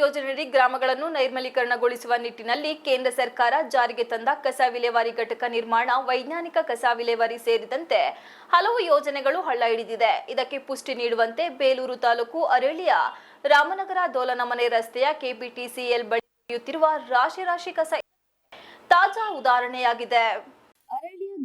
ಯೋಜನೆಯಡಿ ಗ್ರಾಮಗಳನ್ನು ನೈರ್ಮಲೀಕರಣಗೊಳಿಸುವ ನಿಟ್ಟಿನಲ್ಲಿ ಕೇಂದ್ರ ಸರ್ಕಾರ ಜಾರಿಗೆ ತಂದ ಕಸ ವಿಲೇವಾರಿ ಘಟಕ ನಿರ್ಮಾಣ, ವೈಜ್ಞಾನಿಕ ಕಸ ವಿಲೇವಾರಿ ಸೇರಿದಂತೆ ಹಲವು ಯೋಜನೆಗಳು ಹಳ್ಳ ಹಿಡಿದಿದೆ. ಇದಕ್ಕೆ ಪುಷ್ಟಿ ನೀಡುವಂತೆ ಬೇಲೂರು ತಾಲೂಕು ಅರಳಿಯ ರಾಮನಗರ ದೋಲನಮನೆ ರಸ್ತೆಯ ಕೆಪಿಟಿಸಿಎಲ್ ಬಳಿ ರಾಶಿ ರಾಶಿ ಕಸ ತಾಜಾ ಉದಾಹರಣೆಯಾಗಿದೆ.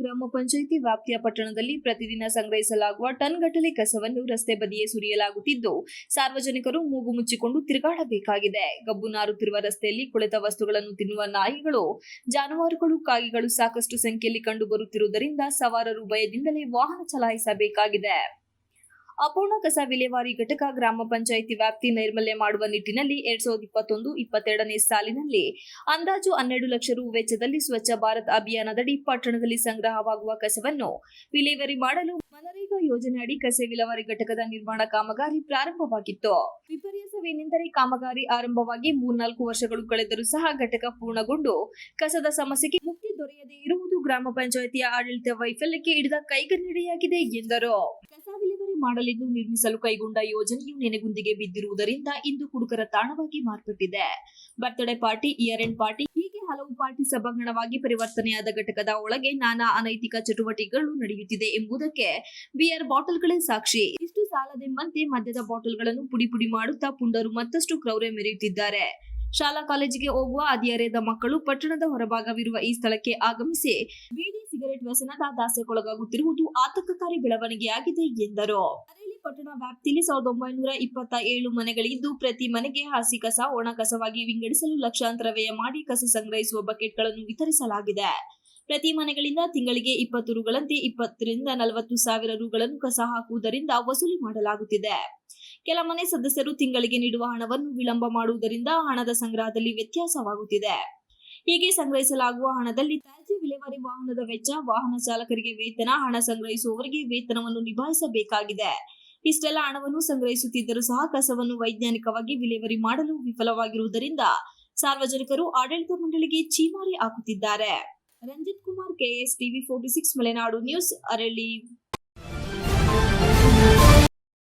ಗ್ರಾಮ ಪಂಚಾಯಿತಿ ವ್ಯಾಪ್ತಿಯ ಪಟ್ಟಣದಲ್ಲಿ ಪ್ರತಿದಿನ ಸಂಗ್ರಹಿಸಲಾಗುವ ಟನ್ ಗಟ್ಟಲೆ ಕಸವನ್ನು ರಸ್ತೆ ಬದಿಯೇ ಸುರಿಯಲಾಗುತ್ತಿದ್ದು, ಸಾರ್ವಜನಿಕರು ಮೂಗು ಮುಚ್ಚಿಕೊಂಡು ತಿರುಗಾಡಬೇಕಾಗಿದೆ. ಗಬ್ಬು ನಾರುತ್ತಿರುವ ರಸ್ತೆಯಲ್ಲಿ ಕುಳಿತ ವಸ್ತುಗಳನ್ನು ತಿನ್ನುವ ನಾಯಿಗಳು, ಜಾನುವಾರುಗಳು, ಕಾಗಿಗಳು ಸಾಕಷ್ಟು ಸಂಖ್ಯೆಯಲ್ಲಿ ಕಂಡು ಬರುತ್ತಿರುವುದರಿಂದ ಸವಾರರು ಭಯದಿಂದಲೇ ವಾಹನ ಚಲಾಯಿಸಬೇಕಾಗಿದೆ. ಅಪೂರ್ಣ ಕಸ ವಿಲೇವಾರಿ ಘಟಕ ಗ್ರಾಮ ಪಂಚಾಯಿತಿ ವ್ಯಾಪ್ತಿ ನೈರ್ಮಲ್ಯ ಮಾಡುವ ನಿಟ್ಟಿನಲ್ಲಿ ಎರಡ್ ಸಾವಿರದ ಇಪ್ಪತ್ತೊಂದು, ಇಪ್ಪತ್ತೆರಡನೇ ಸಾಲಿನಲ್ಲಿ ಅಂದಾಜು ಹನ್ನೆರಡು ಲಕ್ಷ ರು ವೆಚ್ಚದಲ್ಲಿ ಸ್ವಚ್ಛ ಭಾರತ್ ಅಭಿಯಾನದಡಿ ಪಟ್ಟಣದಲ್ಲಿ ಸಂಗ್ರಹವಾಗುವ ಕಸವನ್ನು ವಿಲೇವಾರಿ ಮಾಡಲು ಮನರೇಗಾ ಯೋಜನೆ ಅಡಿ ಕಸ ವಿಲೇವಾರಿ ಘಟಕದ ನಿರ್ಮಾಣ ಕಾಮಗಾರಿ ಪ್ರಾರಂಭವಾಗಿತ್ತು. ವಿಪರ್ಯಾಸವೇನೆಂದರೆ ಕಾಮಗಾರಿ ಆರಂಭವಾಗಿ ಮೂರ್ನಾಲ್ಕು ವರ್ಷಗಳು ಕಳೆದರೂ ಸಹ ಘಟಕ ಪೂರ್ಣಗೊಂಡು ಕಸದ ಸಮಸ್ಯೆಗೆ ಮುಕ್ತಿ ದೊರೆಯದೇ ಇರುವುದು ಗ್ರಾಮ ಪಂಚಾಯಿತಿಯ ಆಡಳಿತ ವೈಫಲ್ಯಕ್ಕೆ ಹಿಡಿದ ಕೈಗನ್ನಡಿಯಾಗಿದೆ ಎಂದರು. ಮಾಡಲೆಂದು ನಿರ್ಮಿಸಲು ಕೈಗೊಂಡ ಯೋಜನೆಯು ನೆನೆಗುಂದಿಗೆ ಬಿದ್ದಿರುವುದರಿಂದ ಇಂದು ಕುಡುಕರ ತಾಣವಾಗಿ ಮಾರ್ಪಟ್ಟಿದೆ. Birthday party, year end party, ಹೀಗೆ ಹಲವು ಪಾರ್ಟಿ ಸಭಾಂಗಣವಾಗಿ ಪರಿವರ್ತನೆಯಾದ ಘಟಕದ ಒಳಗೆ ನಾನಾ ಅನೈತಿಕ ಚಟುವಟಿಕೆಗಳು ನಡೆಯುತ್ತಿದೆ ಎಂಬುದಕ್ಕೆ ಬಿಯರ್ ಬಾಟಲ್ಗಳೇ ಸಾಕ್ಷಿ. ಇಷ್ಟು ಸಾಲದೆಂಬಂತೆ ಮದ್ಯದ ಬಾಟಲ್ಗಳನ್ನು ಪುಡಿ ಪುಡಿ ಮಾಡುತ್ತಾ ಪುಂಡರು ಮತ್ತಷ್ಟು ಕ್ರೌರ್ಯ ಮೆರೆಯುತ್ತಿದ್ದಾರೆ. ಶಾಲಾ ಕಾಲೇಜಿಗೆ ಹೋಗುವ ಹದಿಹರೆಯದ ಮಕ್ಕಳು ಪಟ್ಟಣದ ಹೊರಭಾಗವಿರುವ ಈ ಸ್ಥಳಕ್ಕೆ ಆಗಮಿಸಿ ಸಿಗರೆಟ್ ವ್ಯಸನದ ದಾಸಕ್ಕೊಳಗಾಗುತ್ತಿರುವುದು ಆತಂಕಕಾರಿ ಬೆಳವಣಿಗೆಯಾಗಿದೆ ಎಂದರು. ಪಟ್ಟಣ ವ್ಯಾಪ್ತಿಯಲ್ಲಿ ಸಾವಿರದ ಒಂಬೈನೂರ ಇಪ್ಪತ್ತ ಏಳು ಮನೆಗಳಿದ್ದು ಪ್ರತಿ ಮನೆಗೆ ಹಸಿ ಕಸ, ಒಣ ಕಸವಾಗಿ ವಿಂಗಡಿಸಲು ಲಕ್ಷಾಂತರ ವ್ಯಯ ಮಾಡಿ ಕಸ ಸಂಗ್ರಹಿಸುವ ಬಕೆಟ್ಗಳನ್ನು ವಿತರಿಸಲಾಗಿದೆ. ಪ್ರತಿ ಮನೆಗಳಿಂದ ತಿಂಗಳಿಗೆ ಇಪ್ಪತ್ತು ರುಗಳಂತೆ ಇಪ್ಪತ್ತರಿಂದ ನಲವತ್ತು ಸಾವಿರ ರುಗಳನ್ನು ಕಸ ಹಾಕುವುದರಿಂದ ವಸೂಲಿ ಮಾಡಲಾಗುತ್ತಿದೆ. ಕೆಲ ಮನೆ ಸದಸ್ಯರು ತಿಂಗಳಿಗೆ ನೀಡುವ ಹಣವನ್ನು ವಿಳಂಬ ಮಾಡುವುದರಿಂದ ಹಣದ ಸಂಗ್ರಹದಲ್ಲಿ ವ್ಯತ್ಯಾಸವಾಗುತ್ತಿದೆ. ಹೀಗೆ ಸಂಗ್ರಹಿಸಲಾಗುವ ಹಣದಲ್ಲಿ ತ್ಯಾಜ್ಯ ವಿಲೇವಾರಿ ವಾಹನದ ವೆಚ್ಚ, ವಾಹನ ಚಾಲಕರಿಗೆ ವೇತನ, ಹಣ ಸಂಗ್ರಹಿಸುವವರಿಗೆ ವೇತನವನ್ನು ನಿಭಾಯಿಸಬೇಕಾಗಿದೆ. ಇಷ್ಟೆಲ್ಲ ಹಣವನ್ನು ಸಂಗ್ರಹಿಸುತ್ತಿದ್ದರೂ ಸಹ ಕಸವನ್ನು ವೈಜ್ಞಾನಿಕವಾಗಿ ವಿಲೇವಾರಿ ಮಾಡಲು ವಿಫಲವಾಗಿರುವುದರಿಂದ ಸಾರ್ವಜನಿಕರು ಆಡಳಿತ ಮಂಡಳಿಗೆ ಚೀಮಾರಿ ಹಾಕುತ್ತಿದ್ದಾರೆ. Ranjith Kumar, KS TV forty six, Malenadu news ಅರಳಿ